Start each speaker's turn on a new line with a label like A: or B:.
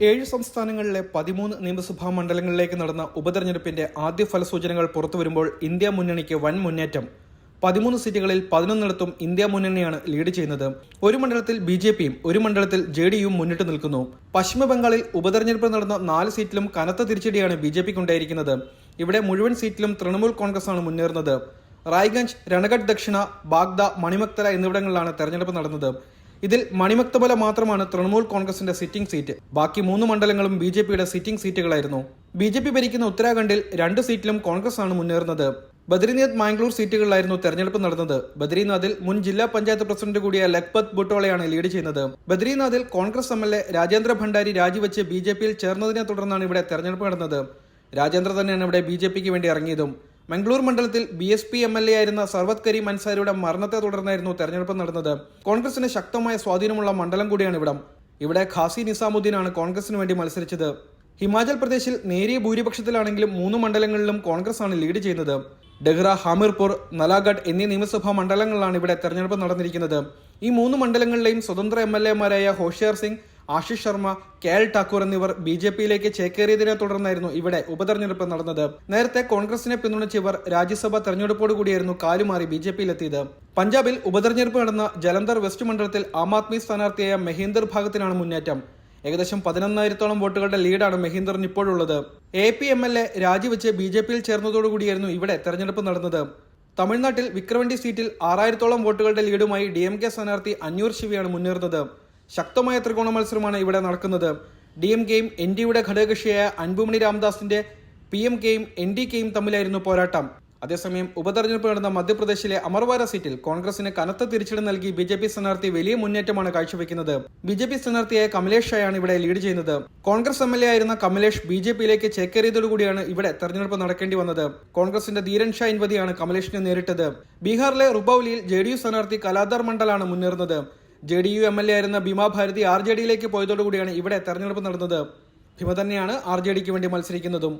A: ഏഴ് സംസ്ഥാനങ്ങളിലെ പതിമൂന്ന് നിയമസഭാ മണ്ഡലങ്ങളിലേക്ക് നടന്ന ഉപതെരഞ്ഞെടുപ്പിന്റെ ആദ്യ ഫലസൂചനകൾ പുറത്തുവരുമ്പോൾ ഇന്ത്യ മുന്നണിക്ക് വൻ മുന്നേറ്റം. പതിമൂന്ന് സീറ്റുകളിൽ പതിനൊന്നിടത്തും ഇന്ത്യ മുന്നണിയാണ് ലീഡ് ചെയ്യുന്നത്. ഒരു മണ്ഡലത്തിൽ ബി ജെ പിയും ഒരു മണ്ഡലത്തിൽ ജെ ഡി യുവും മുന്നിട്ട് നിൽക്കുന്നു. പശ്ചിമ ബംഗാളിൽ ഉപതെരഞ്ഞെടുപ്പ് നടന്ന നാല് സീറ്റിലും കനത്ത തിരിച്ചടിയാണ് ബി ജെ പിക്ക് ഉണ്ടായിരിക്കുന്നത്. ഇവിടെ മുഴുവൻ സീറ്റിലും തൃണമൂൽ കോൺഗ്രസ് ആണ് മുന്നേറുന്നത്. റായ്ഗഞ്ച് രണഗഡ് ദക്ഷിണ ബാഗ്ദ മണിമക്തല എന്നിവിടങ്ങളിലാണ് തെരഞ്ഞെടുപ്പ് നടന്നത്. ഇതിൽ മണിമക്തബല മാത്രമാണ് തൃണമൂൽ കോൺഗ്രസിന്റെ സിറ്റിംഗ് സീറ്റ്. ബാക്കി മൂന്ന് മണ്ഡലങ്ങളും ബി ജെ പിയുടെ സിറ്റിംഗ് സീറ്റുകളായിരുന്നു. ബി ജെ പി ഭരിക്കുന്ന ഉത്തരാഖണ്ഡിൽ രണ്ട് സീറ്റിലും കോൺഗ്രസ് ആണ് മുന്നേറുന്നത്. ബദ്രിനാഥ് മാംഗ്ലൂർ സീറ്റുകളിലായിരുന്നു തെരഞ്ഞെടുപ്പ് നടന്നത്. ബദ്രിനാഥിൽ മുൻ ജില്ലാ പഞ്ചായത്ത് പ്രസിഡന്റ് കൂടിയ ലഖ്പത് ബുട്ടോളയാണ് ലീഡ് ചെയ്യുന്നത്. ബദ്രിനാഥിൽ Congress M L A Rajendra Bhandari രാജിവെച്ച് ബി ജെ പിയിൽ ചേർന്നതിനെ തുടർന്നാണ് ഇവിടെ തെരഞ്ഞെടുപ്പ് നടന്നത്. രാജേന്ദ്ര തന്നെയാണ് ഇവിടെ ബി ജെ പിക്ക് വേണ്ടി ഇറങ്ങിയതും. മംഗളൂർ മണ്ഡലത്തിൽ B S P M L A ആയിരുന്ന സർവത് കരീം അൻസാരിയുടെ മരണത്തെ തുടർന്നായിരുന്നു തെരഞ്ഞെടുപ്പ് നടന്നത്. കോൺഗ്രസിന് ശക്തമായ സ്വാധീനമുള്ള മണ്ഡലം കൂടിയാണ് ഇവിടം. ഇവിടെ ഖാസി നിസാമുദ്ദീൻ ആണ് കോൺഗ്രസിന് വേണ്ടി മത്സരിച്ചത്. ഹിമാചൽ പ്രദേശിൽ നേരിയ ഭൂരിപക്ഷത്തിലാണെങ്കിലും മൂന്ന് മണ്ഡലങ്ങളിലും കോൺഗ്രസ് ആണ് ലീഡ് ചെയ്യുന്നത്. ഡെഹ്റ ഹാമിർപൂർ നലാഗഡ് എന്നീ നിയമസഭാ മണ്ഡലങ്ങളിലാണ് ഇവിടെ തെരഞ്ഞെടുപ്പ് നടന്നിരിക്കുന്നത്. ഈ മൂന്ന് മണ്ഡലങ്ങളിലെയും സ്വതന്ത്ര എം എൽ എമാരായ ഹോഷിയാർ സിംഗ് ആശിഷ് ശർമ്മ കെ എൽ ഠാക്കൂർ എന്നിവർ ബി ജെ പിയിലേക്ക് ചേക്കേറിയതിനെ തുടർന്നായിരുന്നു ഇവിടെ ഉപതെരഞ്ഞെടുപ്പ് നടന്നത്. നേരത്തെ കോൺഗ്രസിനെ പിന്തുണച്ച ഇവർ രാജ്യസഭാ തെരഞ്ഞെടുപ്പോടുകൂടിയായിരുന്നു കാലുമാറി ബി ജെ പിയിലെത്തിയത്. പഞ്ചാബിൽ ഉപതെരഞ്ഞെടുപ്പ് നടന്ന ജലന്ധർ വെസ്റ്റ് മണ്ഡലത്തിൽ ആം ആദ്മി സ്ഥാനാർത്ഥിയായ മെഹീന്ദർ ഭാഗത്തിനാണ് മുന്നേറ്റം. ഏകദേശം പതിനൊന്നായിരത്തോളം വോട്ടുകളുടെ ലീഡാണ് മെഹീന്ദറിന് ഇപ്പോഴുള്ളത്. A P M L A രാജിവെച്ച് ബി ജെ പിയിൽ ചേർന്നതോടുകൂടിയായിരുന്നു ഇവിടെ തെരഞ്ഞെടുപ്പ് നടന്നത്. തമിഴ്നാട്ടിൽ വിക്രവണ്ടി സീറ്റിൽ ആറായിരത്തോളം വോട്ടുകളുടെ ലീഡുമായി ഡി എം കെ സ്ഥാനാർത്ഥി അഞ്ഞൂർ ശിവയാണ് മുന്നേറുന്നത്. ശക്തമായ ത്രികോണ മത്സരമാണ് ഇവിടെ നടക്കുന്നത്. ഡി എം കെയും എൻ ഡിയുടെ ഘടകകക്ഷിയായ അൻപുമണി രാമദാസിന്റെ പി എം കെയും എൻ ഡി കെയും തമ്മിലായിരുന്നു പോരാട്ടം. അതേസമയം ഉപതെരഞ്ഞെടുപ്പ് നടന്ന മധ്യപ്രദേശിലെ അമർവാര സീറ്റിൽ കോൺഗ്രസിന് കനത്ത തിരിച്ചടി നൽകി ബി ജെ പി സ്ഥാനാർത്ഥി വലിയ മുന്നേറ്റമാണ് കാഴ്ചവെക്കുന്നത്. ബി ജെ പി സ്ഥാനാർത്ഥിയായ കമലേഷ് ഷായാണ് ഇവിടെ ലീഡ് ചെയ്യുന്നത്. കോൺഗ്രസ് എം എൽ എ ആയിരുന്ന കമലേഷ് ബി ജെ പിയിലേക്ക് ചേക്കേറിയതോടുകൂടിയാണ് ഇവിടെ തെരഞ്ഞെടുപ്പ് നടക്കേണ്ടി വന്നത്. കോൺഗ്രസിന്റെ ധീരൻ ഷാ ഇൻവതിയാണ് കമലേഷിനെ നേരിട്ടത്. ബീഹാറിലെ റുബൌലിയിൽ ജെ ഡി യു സ്ഥാനാർത്ഥി കലാദാർ മണ്ഡലാണ് മുന്നേറുന്നത്. J D U M L A ആയിരുന്ന ഭീമാ ഭാരതി ആർ ജെ ഡിയിലേക്ക് പോയതോടുകൂടിയാണ് ഇവിടെ തെരഞ്ഞെടുപ്പ് നടന്നത്. ഭീമ തന്നെയാണ് ആർ ജെ ഡിക്ക് വേണ്ടി മത്സരിക്കുന്നതും.